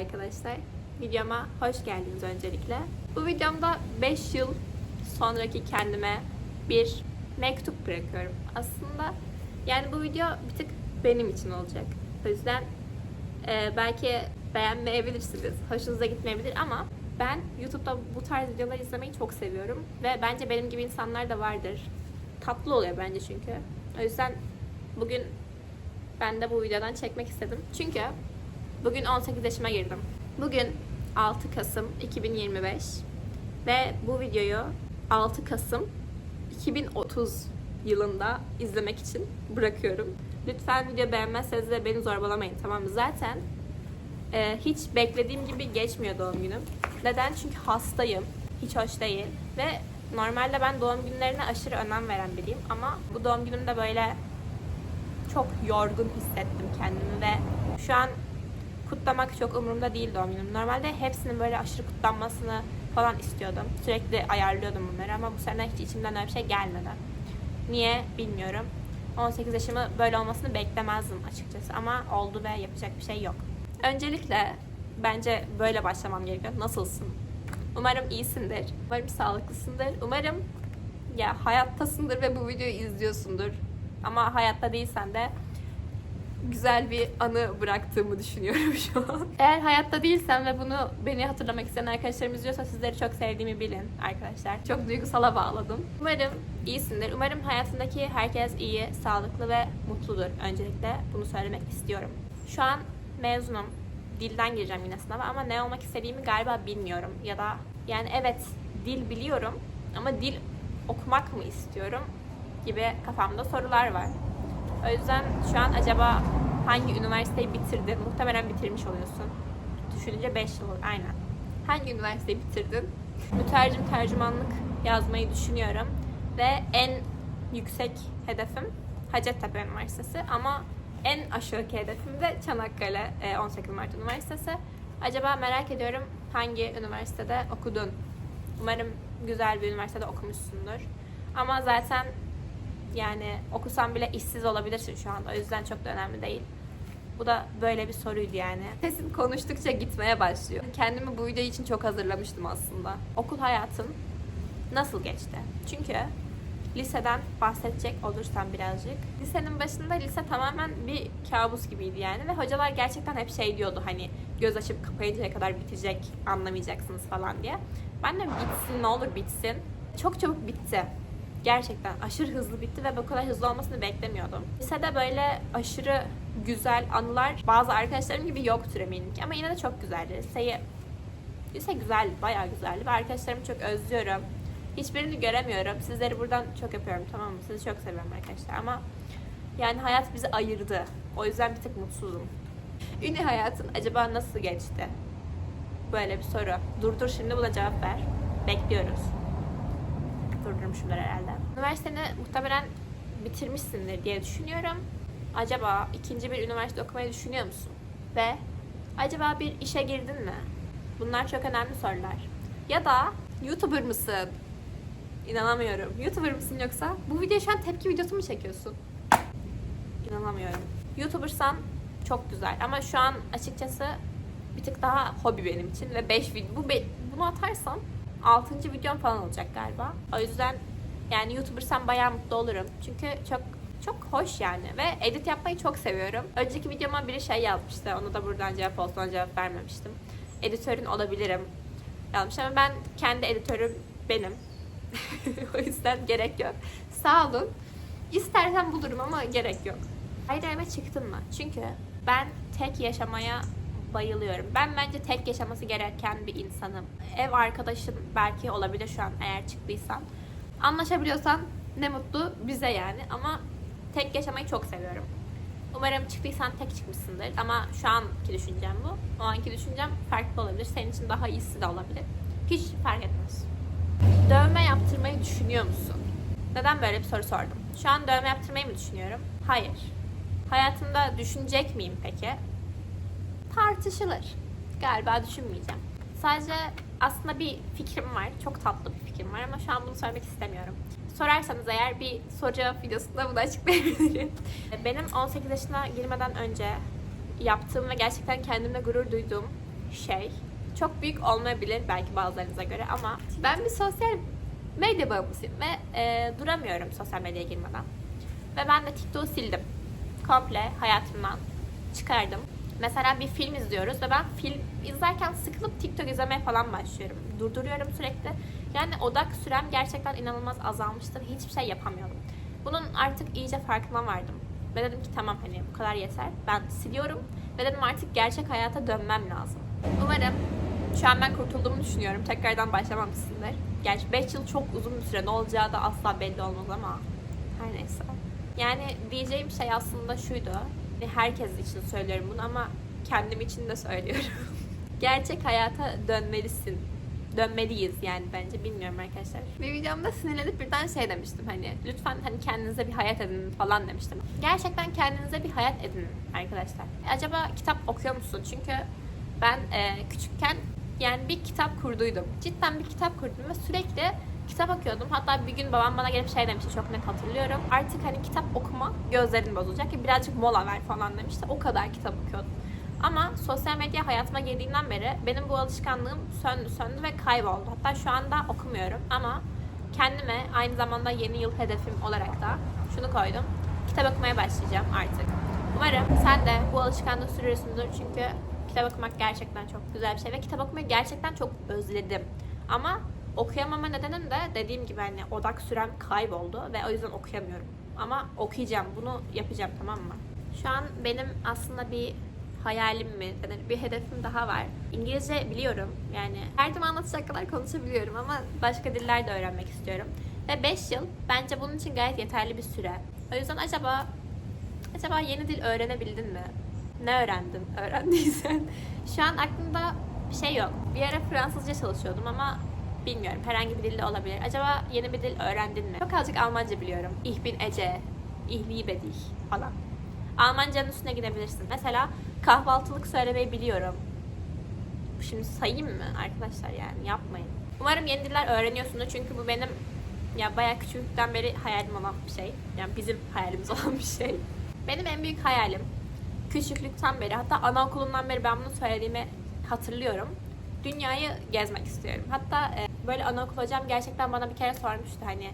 arkadaşlar. Videoma hoş geldiniz öncelikle. Bu videomda 5 yıl sonraki kendime bir mektup bırakıyorum. Aslında yani bu video bir tık benim için olacak. O yüzden e, belki beğenmeyebilirsiniz, hoşunuza gitmeyebilir ama ben YouTube'da bu tarz videolar izlemeyi çok seviyorum. Ve bence benim gibi insanlar da vardır. Tatlı oluyor bence çünkü. O yüzden bugün ben de bu videodan çekmek istedim. Çünkü bugün 18 yaşıma girdim. Bugün 6 Kasım 2025 ve bu videoyu 6 Kasım 2030 yılında izlemek için bırakıyorum. Lütfen video beğenmezseniz de beni zorbalamayın tamam mı? Zaten e, hiç beklediğim gibi geçmiyor doğum günüm. Neden? Çünkü hastayım. Hiç hoş değil. Ve normalde ben doğum günlerine aşırı önem veren biriyim. Ama bu doğum günümde böyle çok yorgun hissettim kendimi ve şu an kutlamak çok umurumda değil doğum günüm. Normalde hepsinin böyle aşırı kutlanmasını falan istiyordum. Sürekli ayarlıyordum bunları ama bu sene hiç içimden öyle bir şey gelmedi. Niye bilmiyorum. 18 yaşımı böyle olmasını beklemezdim açıkçası ama oldu ve yapacak bir şey yok. Öncelikle bence böyle başlamam gerekiyor. Nasılsın? Umarım iyisindir. Umarım sağlıklısındır. Umarım ya hayattasındır ve bu videoyu izliyorsundur. Ama hayatta değilsen de güzel bir anı bıraktığımı düşünüyorum şu an. Eğer hayatta değilsen ve bunu beni hatırlamak isteyen arkadaşlarım izliyorsa sizleri çok sevdiğimi bilin arkadaşlar. Çok duygusala bağladım. Umarım iyisindir. Umarım hayatındaki herkes iyi, sağlıklı ve mutludur. Öncelikle bunu söylemek istiyorum. Şu an mezunum. Dilden gireceğim yine sınava ama ne olmak istediğimi galiba bilmiyorum. Ya da yani evet dil biliyorum ama dil okumak mı istiyorum gibi kafamda sorular var. O yüzden şu an acaba hangi üniversiteyi bitirdin? Muhtemelen bitirmiş oluyorsun. Düşününce 5 yıl. Aynen. Hangi üniversiteyi bitirdin? Mütercim tercümanlık yazmayı düşünüyorum. Ve en yüksek hedefim Hacettepe Üniversitesi ama en aşağıki hedefim de Çanakkale e, 18 Mart Üniversitesi. Acaba merak ediyorum hangi üniversitede okudun? Umarım güzel bir üniversitede okumuşsundur. Ama zaten yani okusan bile işsiz olabilirsin şu anda. O yüzden çok da önemli değil. Bu da böyle bir soruydu yani. Sesim konuştukça gitmeye başlıyor. Kendimi bu video için çok hazırlamıştım aslında. Okul hayatın nasıl geçti? Çünkü liseden bahsedecek olursam birazcık. Lisenin başında lise tamamen bir kabus gibiydi yani ve hocalar gerçekten hep şey diyordu hani göz açıp kapayıncaya kadar bitecek anlamayacaksınız falan diye. Ben de bitsin ne olur bitsin. Çok çabuk bitti. Gerçekten aşırı hızlı bitti ve bu kadar hızlı olmasını beklemiyordum. Lisede böyle aşırı güzel anılar bazı arkadaşlarım gibi yoktur eminim ki ama yine de çok güzeldi. Liseyi, lise güzeldi, bayağı güzeldi ve arkadaşlarımı çok özlüyorum. Hiçbirini göremiyorum. Sizleri buradan çok öpüyorum tamam mı? Sizi çok seviyorum arkadaşlar ama yani hayat bizi ayırdı. O yüzden bir tık mutsuzum. Ünlü hayatın acaba nasıl geçti? Böyle bir soru. Dur dur şimdi buna cevap ver. Bekliyoruz. Durdurmuşumdur herhalde. Üniversiteni muhtemelen bitirmişsindir diye düşünüyorum. Acaba ikinci bir üniversite okumayı düşünüyor musun? Ve acaba bir işe girdin mi? Bunlar çok önemli sorular. Ya da YouTuber mısın? İnanamıyorum. YouTuber mısın yoksa? Bu video şu an tepki videosu mu çekiyorsun? İnanamıyorum. YouTubersan çok güzel ama şu an açıkçası bir tık daha hobi benim için ve 5 video bu bunu atarsam 6. videom falan olacak galiba. O yüzden yani YouTuber'sam bayağı mutlu olurum. Çünkü çok çok hoş yani ve edit yapmayı çok seviyorum. Önceki videoma biri şey yazmıştı. Onu da buradan cevap olsun cevap vermemiştim. Editörün olabilirim yazmış ama ben kendi editörüm benim. o yüzden gerek yok. Sağ olun. İstersen bulurum ama gerek yok. Ayrı eve çıktın mı? Çünkü ben tek yaşamaya bayılıyorum. Ben bence tek yaşaması gereken bir insanım. Ev arkadaşın belki olabilir şu an eğer çıktıysan. Anlaşabiliyorsan ne mutlu bize yani ama tek yaşamayı çok seviyorum. Umarım çıktıysan tek çıkmışsındır ama şu anki düşüncem bu. O anki düşüncem farklı olabilir. Senin için daha iyisi de olabilir. Hiç fark etmez. Dövme yaptırmayı düşünüyor musun? Neden böyle bir soru sordum? Şu an dövme yaptırmayı mı düşünüyorum? Hayır. Hayatımda düşünecek miyim peki? Tartışılır. Galiba düşünmeyeceğim. Sadece aslında bir fikrim var. Çok tatlı bir fikrim var ama şu an bunu söylemek istemiyorum. Sorarsanız eğer bir soru cevap videosunda bunu açıklayabilirim. Benim 18 yaşına girmeden önce yaptığım ve gerçekten kendimle gurur duyduğum şey. Çok büyük olmayabilir belki bazılarınıza göre ama ben bir sosyal medya bağımlısıyım ve e, duramıyorum sosyal medyaya girmeden. Ve ben de TikTok'u sildim. Komple hayatımdan çıkardım. Mesela bir film izliyoruz ve ben film izlerken sıkılıp TikTok izlemeye falan başlıyorum. Durduruyorum sürekli. Yani odak sürem gerçekten inanılmaz azalmıştı. Hiçbir şey yapamıyordum. Bunun artık iyice farkına vardım. Ve dedim ki tamam hani bu kadar yeter. Ben siliyorum ve dedim artık gerçek hayata dönmem lazım. Umarım şu an ben kurtulduğumu düşünüyorum. Tekrardan başlamamışsındır. Gerçi 5 yıl çok uzun bir süre. Ne olacağı da asla belli olmaz ama her neyse. Yani diyeceğim şey aslında şuydu. Herkes için söylüyorum bunu ama kendim için de söylüyorum. Gerçek hayata dönmelisin. Dönmeliyiz yani bence bilmiyorum arkadaşlar. Bir videomda sinirlenip birden şey demiştim hani lütfen hani kendinize bir hayat edinin falan demiştim. Gerçekten kendinize bir hayat edinin arkadaşlar. Acaba kitap okuyor musun? Çünkü ben e, küçükken yani bir kitap kurduydum. Cidden bir kitap kurdum ve sürekli kitap okuyordum. Hatta bir gün babam bana gelip şey demişti çok net hatırlıyorum. Artık hani kitap okuma gözlerin bozulacak birazcık mola ver falan demişti. O kadar kitap okuyordum. Ama sosyal medya hayatıma girdiğinden beri benim bu alışkanlığım söndü söndü ve kayboldu. Hatta şu anda okumuyorum ama kendime aynı zamanda yeni yıl hedefim olarak da şunu koydum. Kitap okumaya başlayacağım artık. Umarım sen de bu alışkanlığı sürüyorsundur çünkü kitap okumak gerçekten çok güzel bir şey ve kitap okumayı gerçekten çok özledim. Ama okuyamama nedenim de dediğim gibi hani odak sürem kayboldu ve o yüzden okuyamıyorum. Ama okuyacağım, bunu yapacağım tamam mı? Şu an benim aslında bir hayalim mi, yani bir hedefim daha var. İngilizce biliyorum yani her zaman anlatacak kadar konuşabiliyorum ama başka diller de öğrenmek istiyorum. Ve 5 yıl bence bunun için gayet yeterli bir süre. O yüzden acaba acaba yeni dil öğrenebildin mi? Ne öğrendin? Öğrendiysen. Şu an aklımda bir şey yok. Bir ara Fransızca çalışıyordum ama bilmiyorum. Herhangi bir dilde olabilir. Acaba yeni bir dil öğrendin mi? Çok azıcık Almanca biliyorum. Ich bin Ece, ich liebe dich falan. Almanca'nın üstüne gidebilirsin. Mesela kahvaltılık söylemeyi biliyorum. Şimdi sayayım mı arkadaşlar yani yapmayın. Umarım yeni diller öğreniyorsunuz çünkü bu benim ya bayağı küçüklükten beri hayalim olan bir şey. Yani bizim hayalimiz olan bir şey. Benim en büyük hayalim küçüklükten beri hatta anaokulundan beri ben bunu söylediğimi hatırlıyorum. Dünyayı gezmek istiyorum. Hatta e, böyle anaokul hocam gerçekten bana bir kere sormuştu hani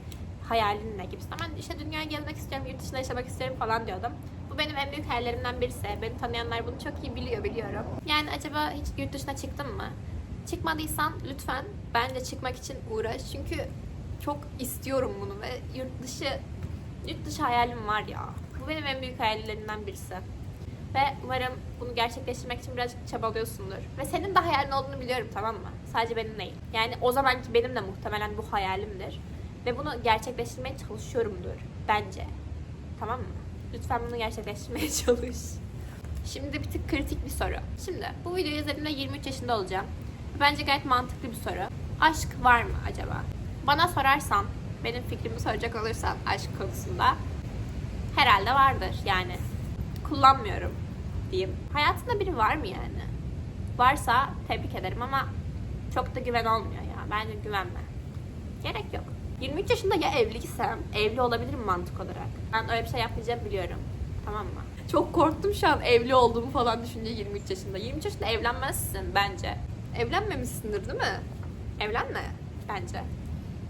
hayalin ne gibisinden. Ben işte dünyayı gezmek istiyorum, yurt dışında yaşamak istiyorum falan diyordum. Bu benim en büyük hayallerimden birisi. Beni tanıyanlar bunu çok iyi biliyor, biliyorum. Yani acaba hiç yurt dışına çıktın mı? Çıkmadıysan lütfen bence çıkmak için uğraş. Çünkü çok istiyorum bunu ve yurt dışı yurt dışı hayalim var ya. Bu benim en büyük hayallerimden birisi. Ve umarım bunu gerçekleştirmek için birazcık çabalıyorsundur. Ve senin de hayalin olduğunu biliyorum tamam mı? Sadece benim değil. Yani o zamanki benim de muhtemelen bu hayalimdir. Ve bunu gerçekleştirmeye çalışıyorumdur bence. Tamam mı? Lütfen bunu gerçekleştirmeye çalış. Şimdi bir tık kritik bir soru. Şimdi bu videoyu izlediğimde 23 yaşında olacağım. Bence gayet mantıklı bir soru. Aşk var mı acaba? Bana sorarsan, benim fikrimi soracak olursan aşk konusunda herhalde vardır yani. Kullanmıyorum diyeyim. Hayatında biri var mı yani? Varsa tebrik ederim ama çok da güven olmuyor ya. Bence güvenme. Gerek yok. 23 yaşında ya evliysem evli olabilirim mantık olarak. Ben öyle bir şey yapmayacağımı biliyorum. Tamam mı? Çok korktum şu an evli olduğumu falan düşünce 23 yaşında. 23 yaşında evlenmezsin bence. Evlenmemişsindir değil mi? Evlenme bence.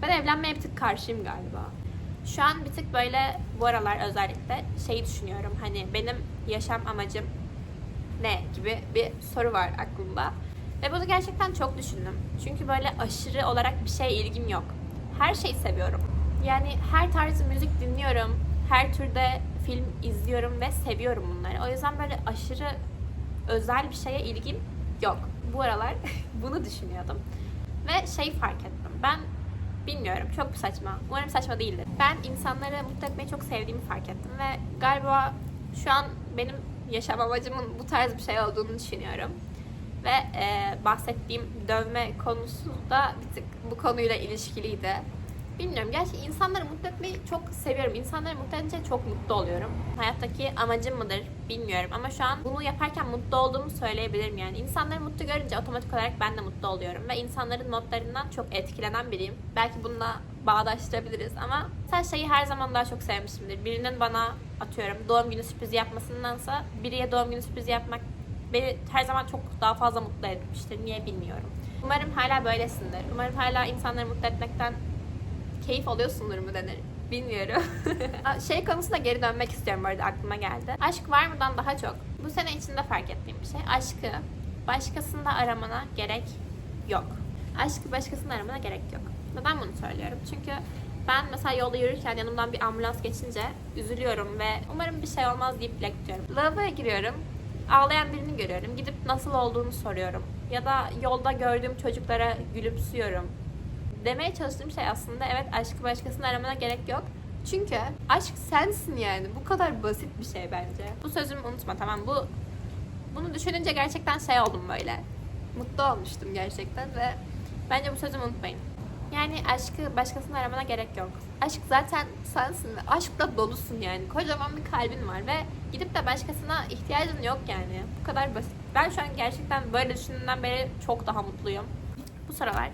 Ben evlenmeye bir tık karşıyım galiba. Şu an bir tık böyle bu aralar özellikle şeyi düşünüyorum. Hani benim yaşam amacım ne gibi bir soru var aklımda. Ve bunu gerçekten çok düşündüm. Çünkü böyle aşırı olarak bir şeye ilgim yok. Her şeyi seviyorum. Yani her tarz müzik dinliyorum. Her türde film izliyorum ve seviyorum bunları. O yüzden böyle aşırı özel bir şeye ilgim yok. Bu aralar bunu düşünüyordum. Ve şey fark ettim. Ben bilmiyorum çok saçma. Umarım saçma değildir. Ben insanları mutlu etmeyi çok sevdiğimi fark ettim ve galiba şu an benim yaşam amacımın bu tarz bir şey olduğunu düşünüyorum. Ve e, bahsettiğim dövme konusu da bir tık bu konuyla ilişkiliydi. Bilmiyorum. Gerçi insanları mutlu etmeyi çok seviyorum. İnsanları mutlu edince çok mutlu oluyorum. Hayattaki amacım mıdır bilmiyorum. Ama şu an bunu yaparken mutlu olduğumu söyleyebilirim yani. İnsanları mutlu görünce otomatik olarak ben de mutlu oluyorum. Ve insanların notlarından çok etkilenen biriyim. Belki bununla bağdaştırabiliriz ama sen şeyi her zaman daha çok sevmişimdir. Birinin bana atıyorum doğum günü sürprizi yapmasındansa biriye doğum günü sürprizi yapmak beni her zaman çok daha fazla mutlu etmiştir. Niye bilmiyorum. Umarım hala böylesindir. Umarım hala insanları mutlu etmekten keyif alıyorsundur mu denir. Bilmiyorum. Şey konusunda geri dönmek istiyorum bu arada aklıma geldi. Aşk var mıdan daha çok. Bu sene içinde fark ettiğim bir şey. Aşkı başkasında aramana gerek yok. Aşkı başkasında aramana gerek yok. Neden bunu söylüyorum? Çünkü ben mesela yolda yürürken yanımdan bir ambulans geçince üzülüyorum ve umarım bir şey olmaz deyip dilek. Lavaboya giriyorum. Ağlayan birini görüyorum. Gidip nasıl olduğunu soruyorum. Ya da yolda gördüğüm çocuklara gülümsüyorum demeye çalıştığım şey aslında evet aşkı başkasının aramana gerek yok. Çünkü aşk sensin yani. Bu kadar basit bir şey bence. Bu sözümü unutma tamam bu bunu düşününce gerçekten şey oldum böyle. Mutlu olmuştum gerçekten ve bence bu sözümü unutmayın. Yani aşkı başkasının aramana gerek yok. Aşk zaten sensin ve aşkla dolusun yani. Kocaman bir kalbin var ve gidip de başkasına ihtiyacın yok yani. Bu kadar basit. Ben şu an gerçekten böyle düşündüğümden beri çok daha mutluyum. Bu sıralar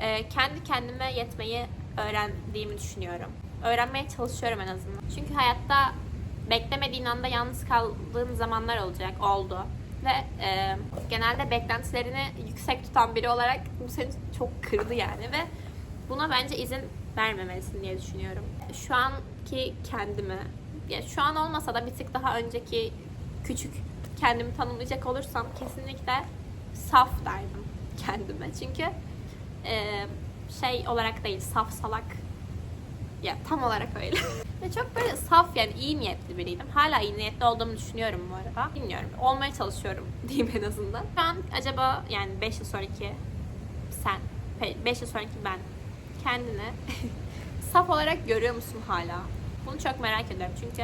e, kendi kendime yetmeyi öğrendiğimi düşünüyorum. Öğrenmeye çalışıyorum en azından. Çünkü hayatta beklemediğin anda yalnız kaldığın zamanlar olacak, oldu. Ve e, genelde beklentilerini yüksek tutan biri olarak bu seni çok kırdı yani ve buna bence izin vermemelisin diye düşünüyorum. Şu anki kendimi, ya şu an olmasa da bir tık daha önceki küçük kendimi tanımlayacak olursam kesinlikle saf derdim kendime. Çünkü e, şey olarak değil, saf salak. Ya tam olarak öyle. Ve çok böyle saf yani iyi niyetli biriydim. Hala iyi niyetli olduğumu düşünüyorum bu arada. Bilmiyorum. Olmaya çalışıyorum diyeyim en azından. Şu an acaba yani 5 yıl sonraki sen, 5 yıl sonraki ben kendini saf olarak görüyor musun hala? Bunu çok merak ediyorum çünkü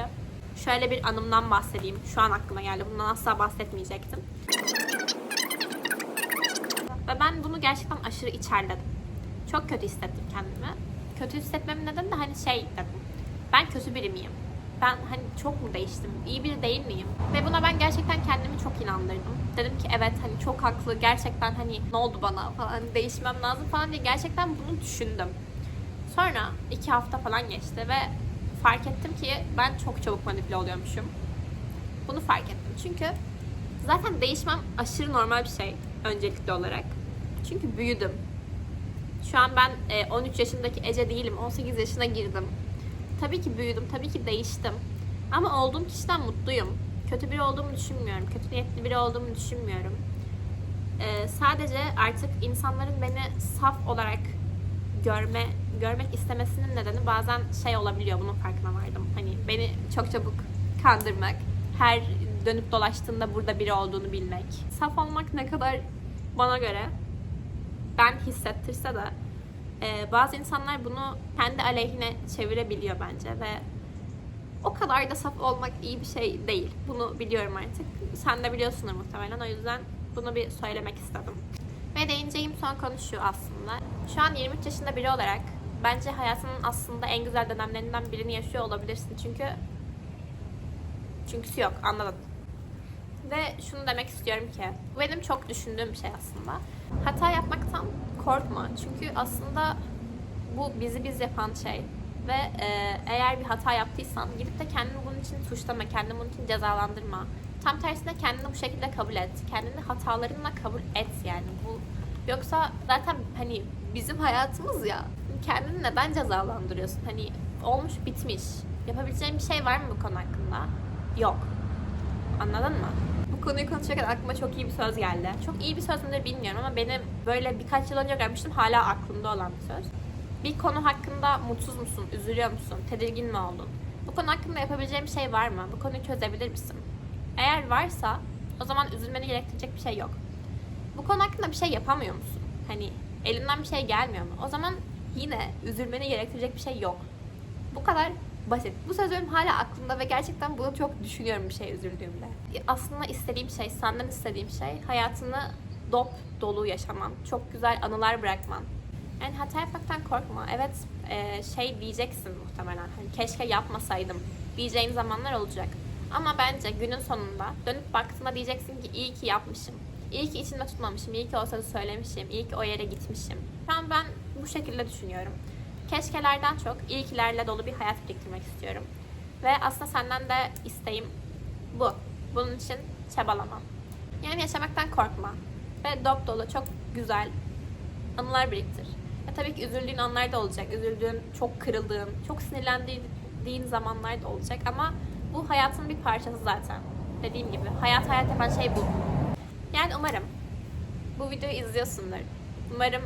şöyle bir anımdan bahsedeyim. Şu an aklıma geldi. Bundan asla bahsetmeyecektim. Ve ben bunu gerçekten aşırı içerledim. Çok kötü hissettim kendimi. Kötü hissetmemin nedeni de hani şey dedim. Ben kötü biri miyim? Ben hani çok mu değiştim? İyi biri değil miyim? Ve buna ben gerçekten kendimi çok inandırdım. Dedim ki evet hani çok haklı. Gerçekten hani ne oldu bana falan hani değişmem lazım falan diye gerçekten bunu düşündüm. Sonra iki hafta falan geçti ve fark ettim ki ben çok çabuk manipüle oluyormuşum. Bunu fark ettim. Çünkü zaten değişmem aşırı normal bir şey öncelikli olarak. Çünkü büyüdüm. Şu an ben e, 13 yaşındaki Ece değilim. 18 yaşına girdim. Tabii ki büyüdüm. Tabii ki değiştim. Ama olduğum kişiden mutluyum. Kötü biri olduğumu düşünmüyorum. Kötü niyetli biri olduğumu düşünmüyorum. E, sadece artık insanların beni saf olarak görme görmek istemesinin nedeni bazen şey olabiliyor. Bunun farkına vardım. Hani beni çok çabuk kandırmak, her dönüp dolaştığında burada biri olduğunu bilmek. Saf olmak ne kadar bana göre ben hissettirse de e, bazı insanlar bunu kendi aleyhine çevirebiliyor bence ve o kadar da saf olmak iyi bir şey değil. Bunu biliyorum artık. Sen de biliyorsundur muhtemelen. O yüzden bunu bir söylemek istedim. Ve değineceğim son konu şu aslında. Şu an 23 yaşında biri olarak bence hayatının aslında en güzel dönemlerinden birini yaşıyor olabilirsin. Çünkü çünküsü yok. Anladın. Ve şunu demek istiyorum ki bu benim çok düşündüğüm bir şey aslında. Hata yapmaktan korkma. Çünkü aslında bu bizi biz yapan şey. Ve e, eğer bir hata yaptıysan gidip de kendini bunun için suçlama, kendini bunun için cezalandırma. Tam tersine kendini bu şekilde kabul et. Kendini hatalarınla kabul et yani. Bu yoksa zaten hani bizim hayatımız ya. Kendini neden cezalandırıyorsun? Hani olmuş bitmiş. Yapabileceğin bir şey var mı bu konu hakkında? Yok. Anladın mı? Konuyu konuşurken aklıma çok iyi bir söz geldi. Çok iyi bir söz müdür bilmiyorum ama benim böyle birkaç yıl önce görmüştüm hala aklımda olan bir söz. Bir konu hakkında mutsuz musun, üzülüyor musun, tedirgin mi oldun? Bu konu hakkında yapabileceğin bir şey var mı? Bu konuyu çözebilir misin? Eğer varsa o zaman üzülmeni gerektirecek bir şey yok. Bu konu hakkında bir şey yapamıyor musun? Hani elinden bir şey gelmiyor mu? O zaman yine üzülmeni gerektirecek bir şey yok. Bu kadar basit. Bu söz benim hala aklımda ve gerçekten bunu çok düşünüyorum bir şey üzüldüğümde. Aslında istediğim şey, senden istediğim şey hayatını dop dolu yaşaman. Çok güzel anılar bırakman. Yani hata yapmaktan korkma. Evet e, şey diyeceksin muhtemelen. Hani keşke yapmasaydım diyeceğin zamanlar olacak. Ama bence günün sonunda dönüp baktığında diyeceksin ki iyi ki yapmışım. İyi ki içimde tutmamışım. iyi ki o sözü söylemişim. iyi ki o yere gitmişim. Şu an ben bu şekilde düşünüyorum. Keşkelerden çok iyikilerle dolu bir hayat biriktirmek istiyorum. Ve aslında senden de isteğim bu. Bunun için çabalamam. Yani yaşamaktan korkma. Ve dop dolu çok güzel anılar biriktir. Ya tabii ki üzüldüğün anlar da olacak. Üzüldüğün, çok kırıldığın, çok sinirlendiğin zamanlar da olacak. Ama bu hayatın bir parçası zaten. Dediğim gibi hayat hayat yapan şey bu. Yani umarım bu videoyu izliyorsundur. Umarım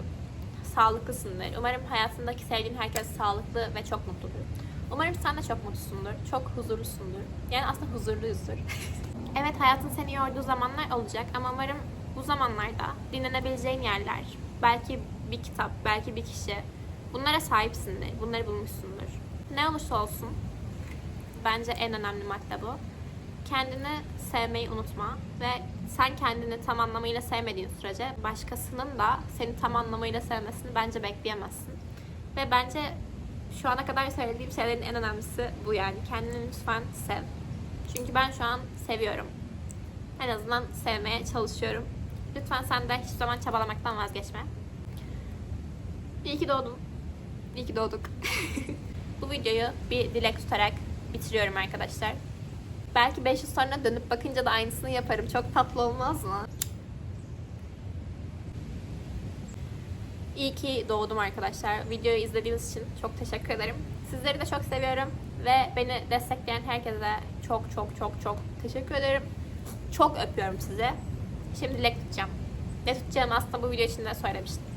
sağlıklısındır. Umarım hayatındaki sevdiğin herkes sağlıklı ve çok mutludur. Umarım sen de çok mutlusundur. Çok huzurlusundur. Yani aslında huzurluyuzdur. evet hayatın seni yorduğu zamanlar olacak ama umarım bu zamanlarda dinlenebileceğin yerler, belki bir kitap, belki bir kişi bunlara sahipsindir. Bunları bulmuşsundur. Ne olursa olsun bence en önemli madde bu. Kendini sevmeyi unutma ve sen kendini tam anlamıyla sevmediğin sürece başkasının da seni tam anlamıyla sevmesini bence bekleyemezsin. Ve bence şu ana kadar söylediğim şeylerin en önemlisi bu yani. Kendini lütfen sev. Çünkü ben şu an seviyorum. En azından sevmeye çalışıyorum. Lütfen sen de hiçbir zaman çabalamaktan vazgeçme. İyi ki doğdun. İyi ki doğduk. bu videoyu bir dilek tutarak bitiriyorum arkadaşlar. Belki 5 yıl sonra dönüp bakınca da aynısını yaparım. Çok tatlı olmaz mı? İyi ki doğdum arkadaşlar. Videoyu izlediğiniz için çok teşekkür ederim. Sizleri de çok seviyorum ve beni destekleyen herkese çok çok çok çok teşekkür ederim. Çok öpüyorum sizi. Şimdi dilek tutacağım. Ne tutacağımı aslında bu video içinde söylemiştim.